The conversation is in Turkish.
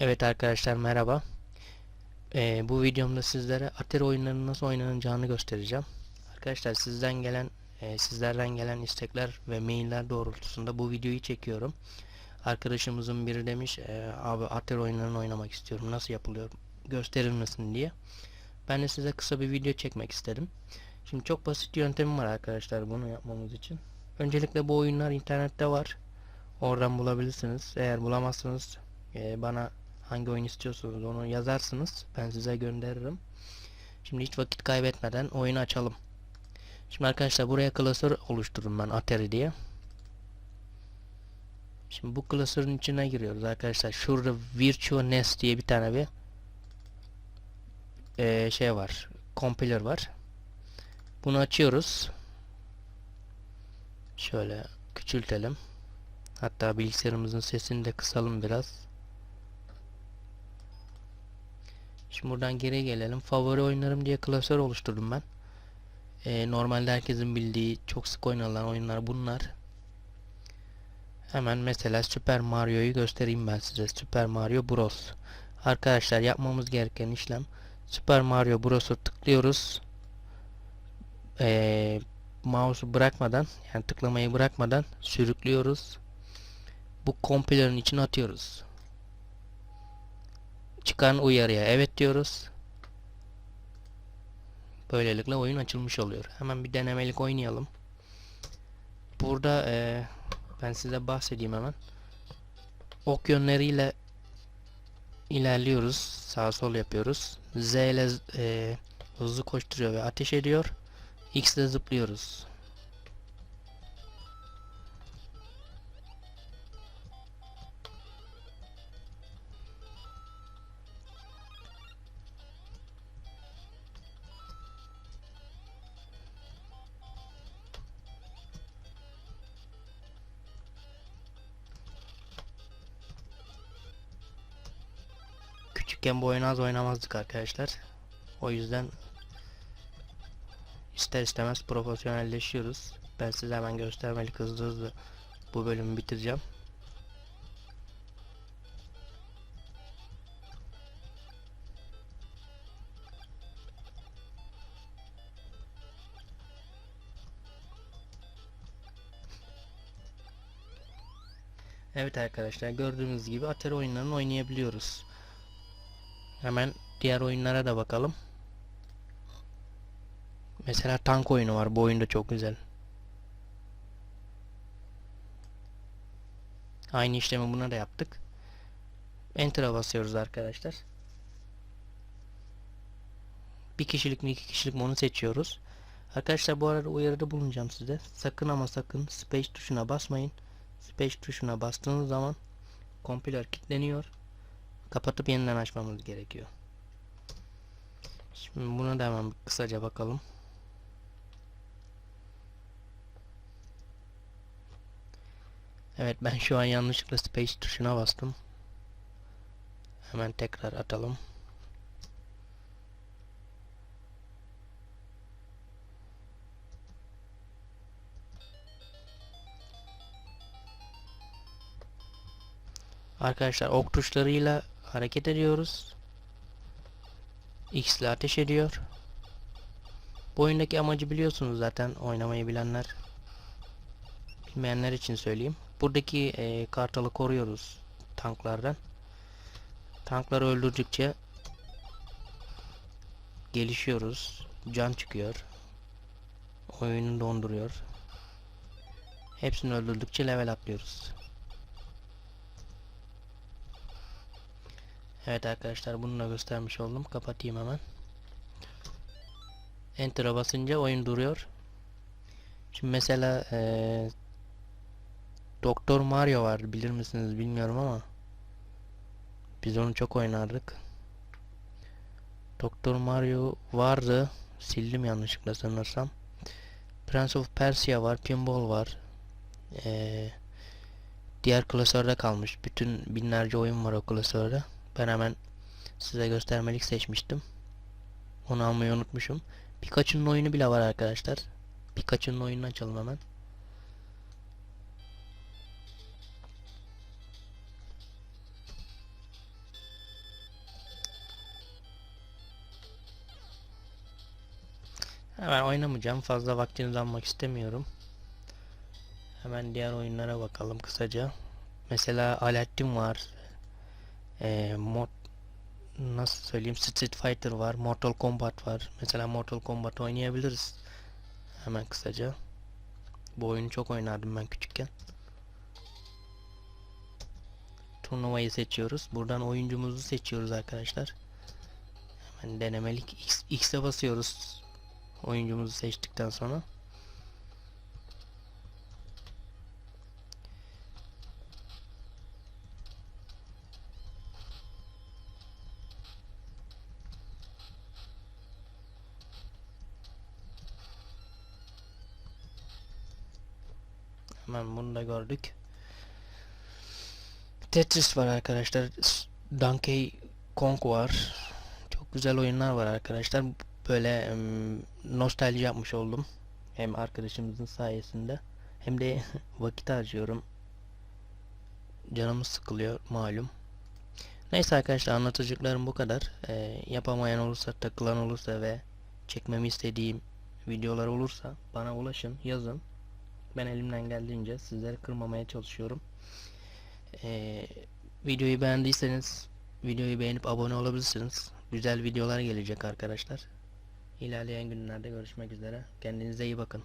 Evet arkadaşlar merhaba. Ee, bu videomda sizlere Atari oyunlarının nasıl oynanacağını göstereceğim. Arkadaşlar sizden gelen e, sizlerden gelen istekler ve mailler doğrultusunda bu videoyu çekiyorum. Arkadaşımızın biri demiş e, abi Atari oyunlarını oynamak istiyorum. Nasıl yapılıyor? Gösterir misin diye. Ben de size kısa bir video çekmek istedim. Şimdi çok basit yöntemim var arkadaşlar bunu yapmamız için. Öncelikle bu oyunlar internette var. Oradan bulabilirsiniz. Eğer bulamazsanız e, bana hangi oyun istiyorsanız onu yazarsınız. Ben size gönderirim. Şimdi hiç vakit kaybetmeden oyunu açalım. Şimdi arkadaşlar buraya klasör oluştururum ben Atari diye. Şimdi bu klasörün içine giriyoruz arkadaşlar. Şurada Virtual NES diye bir tane bir e, şey var. Compiler var. Bunu açıyoruz. Şöyle küçültelim. Hatta bilgisayarımızın sesini de kısalım biraz. Şimdi buradan geri gelelim. Favori oyunlarım diye klasör oluşturdum ben. Ee, normalde herkesin bildiği çok sık oynanılan oyunlar bunlar. Hemen mesela Super Mario'yu göstereyim ben size. Super Mario Bros. Arkadaşlar yapmamız gereken işlem Super Mario Bros'u tıklıyoruz. Ee, mouse'u bırakmadan yani tıklamayı bırakmadan sürüklüyoruz. Bu compiler'ın içine atıyoruz. Çıkan uyarıya evet diyoruz. Böylelikle oyun açılmış oluyor. Hemen bir denemelik oynayalım. Burada e, ben size bahsedeyim hemen. Ok yönleriyle ilerliyoruz. Sağ sol yapıyoruz. Z ile e, hızlı koşturuyor ve ateş ediyor. X ile zıplıyoruz. Küçükken bu oyunu az oynamazdık arkadaşlar. O yüzden ister istemez profesyonelleşiyoruz. Ben size hemen göstermelik hızlı hızlı bu bölümü bitireceğim. Evet arkadaşlar gördüğünüz gibi Atari oyunlarını oynayabiliyoruz. Hemen diğer oyunlara da bakalım. Mesela tank oyunu var. Bu oyun da çok güzel. Aynı işlemi buna da yaptık. Enter'a basıyoruz arkadaşlar. Bir kişilik mi iki kişilik mi onu seçiyoruz. Arkadaşlar bu arada uyarıda bulunacağım size. Sakın ama sakın space tuşuna basmayın. Space tuşuna bastığınız zaman compiler kilitleniyor. Kapatıp yeniden açmamız gerekiyor. Şimdi buna da hemen kısaca bakalım. Evet ben şu an yanlışlıkla space tuşuna bastım. Hemen tekrar atalım. Arkadaşlar ok tuşlarıyla hareket ediyoruz. X ile ateş ediyor. Bu oyundaki amacı biliyorsunuz zaten oynamayı bilenler. Bilmeyenler için söyleyeyim. Buradaki e, kartalı koruyoruz tanklardan. Tankları öldürdükçe gelişiyoruz. Can çıkıyor. Oyunu donduruyor. Hepsini öldürdükçe level atlıyoruz. Evet arkadaşlar bunu da göstermiş oldum. Kapatayım hemen. Enter'a basınca oyun duruyor. Şimdi mesela ee, Doktor Mario var bilir misiniz bilmiyorum ama biz onu çok oynardık. Doktor Mario vardı. Sildim yanlışlıkla sanırsam. Prince of Persia var. Pinball var. Ee, diğer klasörde kalmış. Bütün binlerce oyun var o klasörde. Ben hemen size göstermelik seçmiştim. Onu almayı unutmuşum. Pikachu'nun oyunu bile var arkadaşlar. Pikachu'nun oyununu açalım hemen. Hemen oynamayacağım. Fazla vaktinizi almak istemiyorum. Hemen diğer oyunlara bakalım kısaca. Mesela Aladdin var. Ee, mod nasıl söyleyeyim Street Fighter var. Mortal Kombat var. Mesela Mortal Kombat oynayabiliriz. Hemen kısaca. Bu oyunu çok oynardım ben küçükken. Turnuvayı seçiyoruz. Buradan oyuncumuzu seçiyoruz arkadaşlar. Hemen denemelik X'e basıyoruz. Oyuncumuzu seçtikten sonra. Hemen bunu da gördük. Tetris var arkadaşlar. Donkey Kong var. Çok güzel oyunlar var arkadaşlar. Böyle nostalji yapmış oldum. Hem arkadaşımızın sayesinde hem de vakit harcıyorum. Canımız sıkılıyor malum. Neyse arkadaşlar anlatacaklarım bu kadar. Ee, yapamayan olursa, takılan olursa ve çekmemi istediğim videolar olursa bana ulaşın, yazın. Ben elimden geldiğince sizleri kırmamaya çalışıyorum. Ee, videoyu beğendiyseniz videoyu beğenip abone olabilirsiniz. Güzel videolar gelecek arkadaşlar. İlerleyen günlerde görüşmek üzere. Kendinize iyi bakın.